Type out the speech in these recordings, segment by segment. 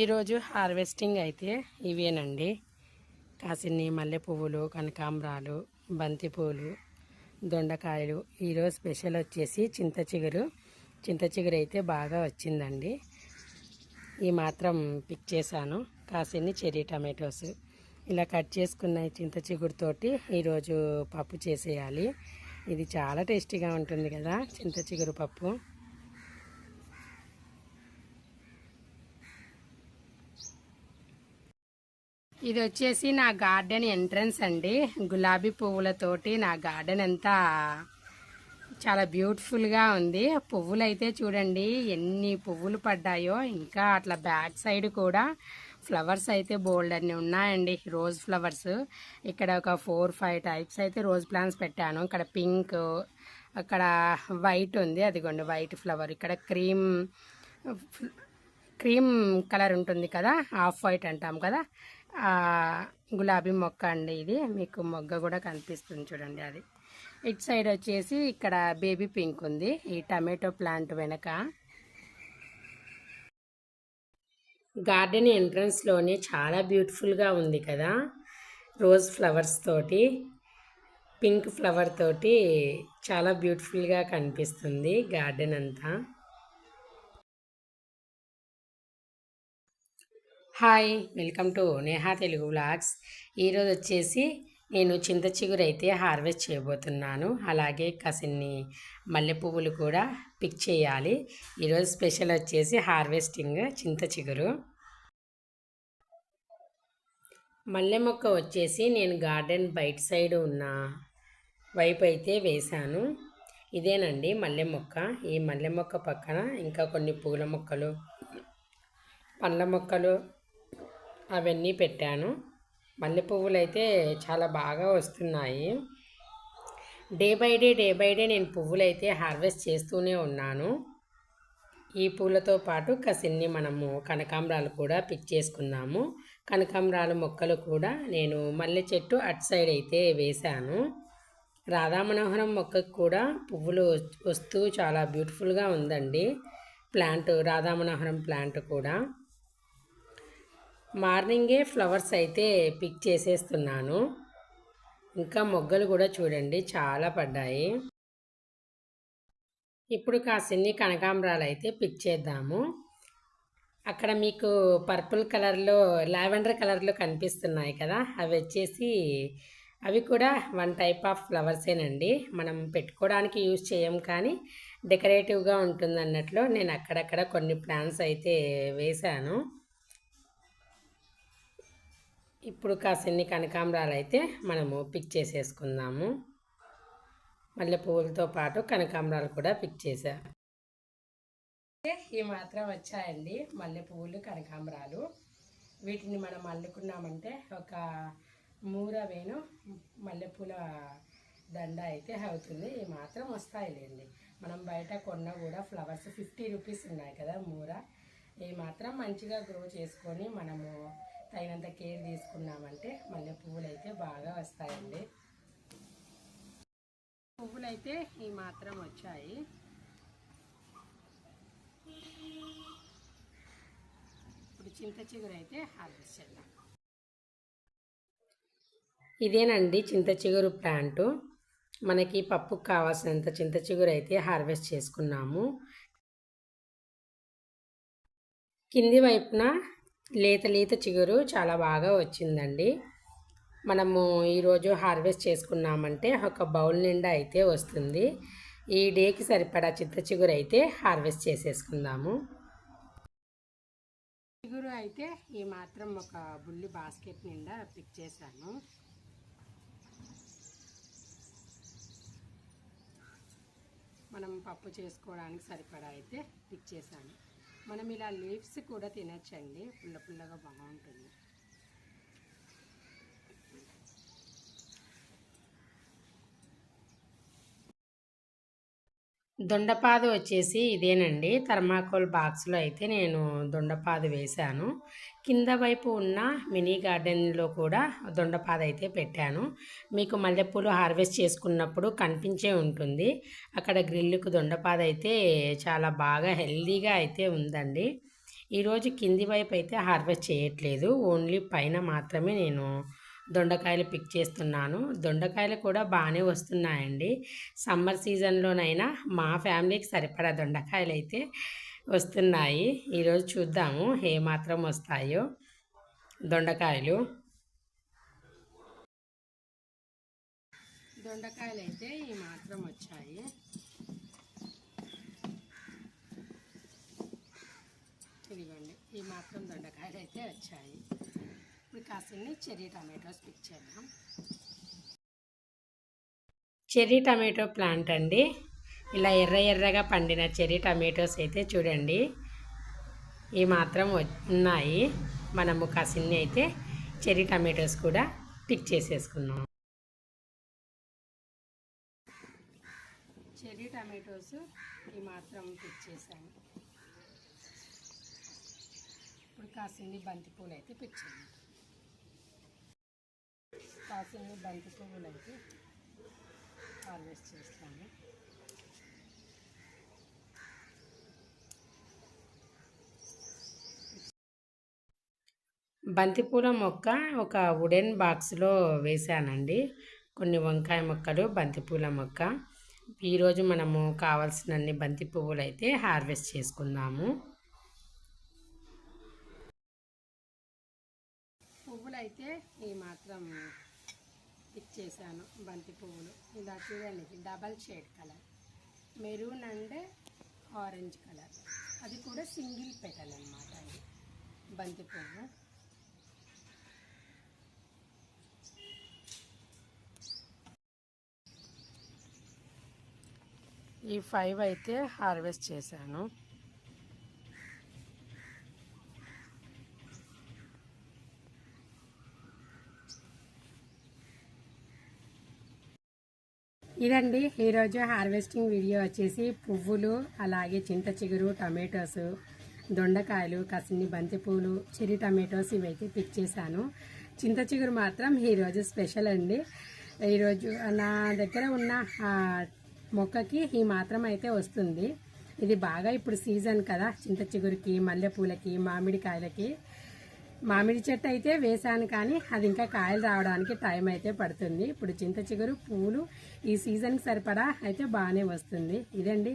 ఈరోజు హార్వెస్టింగ్ అయితే ఇవేనండి. కాసిన్ని మల్లె పువ్వులు కనకాంబరాలు బంతి పువ్వులు దొండకాయలు. ఈరోజు స్పెషల్ వచ్చేసి చింత చిగురు. చింత చిగురు అయితే బాగా వచ్చిందండి. ఈ మాత్రం పిక్ చేశాను. కాసిన్ని చెర్రీ టమాటోస్. ఇలా కట్ చేసుకున్న చింత చిగురుతోటి ఈరోజు పప్పు చేసేయాలి. ఇది చాలా టేస్టీగా ఉంటుంది కదా చింత చిగురు పప్పు. ఇది వచ్చేసి నా గార్డెన్ ఎంట్రన్స్ అండి. గులాబీ పువ్వులతోటి నా గార్డెన్ అంతా చాలా బ్యూటిఫుల్గా ఉంది. పువ్వులు అయితే చూడండి ఎన్ని పువ్వులు పడ్డాయో. ఇంకా అట్లా బ్యాక్ సైడ్ కూడా ఫ్లవర్స్ అయితే బోల్డ్ అన్నీ ఉన్నాయండి రోజ్ ఫ్లవర్స్. ఇక్కడ ఒక ఫోర్ ఫైవ్ టైప్స్ అయితే రోజ్ ప్లాంట్స్ పెట్టాను. ఇక్కడ పింక్ అక్కడ వైట్ ఉంది. అదిగోండి వైట్ ఫ్లవర్. ఇక్కడ క్రీమ్ క్రీమ్ కలర్ ఉంటుంది కదా ఆఫ్ వైట్ అంటాం కదా. గులాబీ మొక్క అండి ఇది. మీకు మొగ్గ కూడా కనిపిస్తుంది చూడండి అది. ఇటు సైడ్ వచ్చేసి ఇక్కడ బేబీ పింక్ ఉంది. ఈ టమాటో ప్లాంట్ వెనక గార్డెన్ ఎంట్రన్స్లోనే చాలా బ్యూటిఫుల్గా ఉంది కదా. రోజ్ ఫ్లవర్స్ తోటి పింక్ ఫ్లవర్ తోటి చాలా బ్యూటిఫుల్గా కనిపిస్తుంది గార్డెన్ అంతా. Hi welcome to Neha Telugu blogs ఈరోజు వచ్చేసి నేను చింత చిగురు అయితే హార్వెస్ట్ చేయబోతున్నాను. అలాగే కసిన్ని మల్లె పువ్వులు కూడా పిక్ చేయాలి. ఈరోజు స్పెషల్ వచ్చేసి హార్వెస్టింగ్ చింత చిగురు. మల్లె మొక్క వచ్చేసి నేను గార్డెన్ బయట సైడ్ ఉన్న వైపు అయితే వేశాను. ఇదేనండి మల్లె మొక్క. ఈ మల్లె మొక్క పక్కన ఇంకా కొన్ని పూల మొక్కలు పండ్ల మొక్కలు అవన్నీ పెట్టాను. మల్లె పువ్వులు అయితే చాలా బాగా వస్తున్నాయి. Day by day day by day నేను పువ్వులు అయితే హార్వెస్ట్ చేస్తూనే ఉన్నాను. ఈ పూలతో పాటు కసిన్ని మనము కనకాంబరాలు కూడా పిక్ చేసుకున్నాము. కనకాంబరాల మొక్కలు కూడా నేను మల్లె చెట్టు అటు సైడ్ అయితే వేశాను. రాధా మనోహరం మొక్కకు కూడా పువ్వులు వస్తూ చాలా బ్యూటిఫుల్గా ఉందండి. ప్లాంట్ రాధా మనోహరం ప్లాంట్ కూడా. మార్నింగే ఫ్లవర్స్ అయితే పిక్ చేసేస్తున్నాను. ఇంకా మొగ్గలు కూడా చూడండి చాలా పడ్డాయి. ఇప్పుడు కాసిన్ని కనకాంబరాలు అయితే పిక్ చేద్దాము. అక్కడ మీకు పర్పుల్ కలర్లో లావెండర్ కలర్లో కనిపిస్తున్నాయి కదా అవి వచ్చేసి అవి కూడా వన్ టైప్ ఆఫ్ ఫ్లవర్సేనండి. మనం పెట్టుకోవడానికి యూజ్ చేయం కానీ డెకరేటివ్గా ఉంటుందన్నట్లు నేను అక్కడక్కడ కొన్ని ప్లాంట్స్ అయితే వేశాను. ఇప్పుడు కాసిన్ని కనకాంబరాలు అయితే మనము పిక్ చేసేసుకుందాము. మల్లె పువ్వులతో పాటు కనకాంబరాలు కూడా పిక్ చేసా. ఈ మాత్రం వచ్చాయండి మల్లె పువ్వులు కనకాంబరాలు. వీటిని మనం అల్లుకున్నామంటే ఒక మూర వేణు మల్లెపూల దండ అయితే అవుతుంది. ఈ మాత్రం వస్తాయిలేండి. మనం బయట కొన్న కూడా ఫ్లవర్స్ ఫిఫ్టీ రూపీస్ ఉన్నాయి కదా మూర. ఈ మాత్రం మంచిగా గ్రో చేసుకొని మనము తగినంత కేర్ తీసుకున్నామంటే మల్లె పువ్వులు అయితే బాగా వస్తాయండి. పువ్వులు అయితే ఈ మాత్రం వచ్చాయి. ఇప్పుడు చింత చిగురు అయితే హార్వెస్ట్ చేద్దాం. ఇదేనండి చింత చిగురు ప్లాంటు. మనకి పప్పుకు కావాల్సినంత చింత చిగురు అయితే హార్వెస్ట్ చేసుకున్నాము. కింది వైపున లేత లేత చిగురు చాలా బాగా వచ్చిందండి. మనము ఈరోజు హార్వెస్ట్ చేసుకున్నామంటే ఒక బౌల్ నిండా అయితే వస్తుంది. ఈ డేకి సరిపడా చిత్త చిగురు అయితే హార్వెస్ట్ చేసేసుకుందాము. చిగురు అయితే ఈ మాత్రం ఒక బుల్లి బాస్కెట్ నిండా పిక్ చేశాను. మనం పప్పు చేసుకోవడానికి సరిపడా అయితే పిక్ చేశాను. మనం ఇలా లీవ్స్ కూడా తినచ్చండి. పుల్ల పుల్లగా బాగుంటుంది. దొండపాదు వచ్చేసి ఇదేనండి. థర్మాకోల్ బాక్స్లో అయితే నేను దొండపాదు వేశాను. కింద వైపు ఉన్న మినీ గార్డెన్లో కూడా దొండపాదు అయితే పెట్టాను. మీకు మల్లెపూలు హార్వెస్ట్ చేసుకున్నప్పుడు కనిపించే ఉంటుంది. అక్కడ గ్రిల్లుకు దొండపాదు అయితే చాలా బాగా హెల్దీగా అయితే ఉందండి. ఈరోజు కింది వైపు అయితే హార్వెస్ట్ చేయట్లేదు. ఓన్లీ పైన మాత్రమే నేను దొండకాయలు పిక్ చేస్తున్నాను. దొండకాయలు కూడా బాగానే వస్తున్నాయండి. సమ్మర్ సీజన్లోనైనా మా ఫ్యామిలీకి సరిపడా దొండకాయలు అయితే వస్తున్నాయి. ఈరోజు చూద్దాము ఏ మాత్రం వస్తాయో. దొండకాయలు. దొండకాయలు అయితే ఈ మాత్రం వచ్చాయి. ఇదిగోండి ఈ మాత్రం దొండకాయలు అయితే వచ్చాయి. ఇప్పుడు కాసిన్ని చెర్రీ టమాటోస్ పిక్ చేద్దాం. చెర్రీ టమాటో ప్లాంట్ అండి. ఇలా ఎర్ర ఎర్రగా పండిన చెర్రీ టమాటోస్ అయితే చూడండి. ఈ మాత్రం ఉన్నాయి. మనము కాసిన్ని అయితే చెర్రీ టమాటోస్ కూడా పిక్ చేసేసుకున్నాం. చెర్రీ టమాటోస్ ఈ మాత్రం పిక్ చేశాను. ఇప్పుడు కాసిన్ని బంతి పూలు అయితే పిక్ చేయండి కాసిన్ని బంతి పువ్వులు అయితే హార్వెస్ట్ చేస్తాను. బంతిపూల మొక్క ఒక వుడెన్ బాక్స్లో వేసానండి కొన్ని వంకాయ మొక్కలు బంతిపూల మొక్క. ఈరోజు మనము కావాల్సినన్ని బంతి పువ్వులు అయితే హార్వెస్ట్ చేసుకుందాము. పువ్వులు అయితే ఈ మాత్రం పిక్ చేశాను బంతి పువ్వులు. ఇలా చూడండి double shade colour maroon and orange colour అది కూడా సింగిల్ పెటల్ అనమాట ఇది. బంతి పువ్వు. ఈ ఫైవ్ అయితే హార్వెస్ట్ చేశాను. ఇదండి ఈరోజు హార్వెస్టింగ్ వీడియో వచ్చేసి పువ్వులు అలాగే చింత చిగురు టమాటోస్ దొండకాయలు కసిన్ని బంతిపూలు చెరి టమాటోస్ ఇవైతే పిక్ చేశాను. చింత చిగురు మాత్రం ఈరోజు స్పెషల్ అండి. ఈరోజు నా దగ్గర ఉన్న మొక్కకి ఈ మాత్రం అయితే వస్తుంది. ఇది బాగా ఇప్పుడు సీజన్ కదా చింత చిగురికి మల్లెపూలకి మామిడికాయలకి. మామిడి చెట్టు అయితే వేసాను కానీ అది ఇంకా కాయలు రావడానికి టైం అయితే పడుతుంది. ఇప్పుడు చింత చిగురు పూలు ఈ సీజన్కి సరిపడా అయితే బాగానే వస్తుంది. ఇదండి.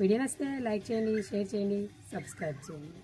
వీడియో నచ్చితే లైక్ చేయండి షేర్ చేయండి సబ్స్క్రైబ్ చేయండి.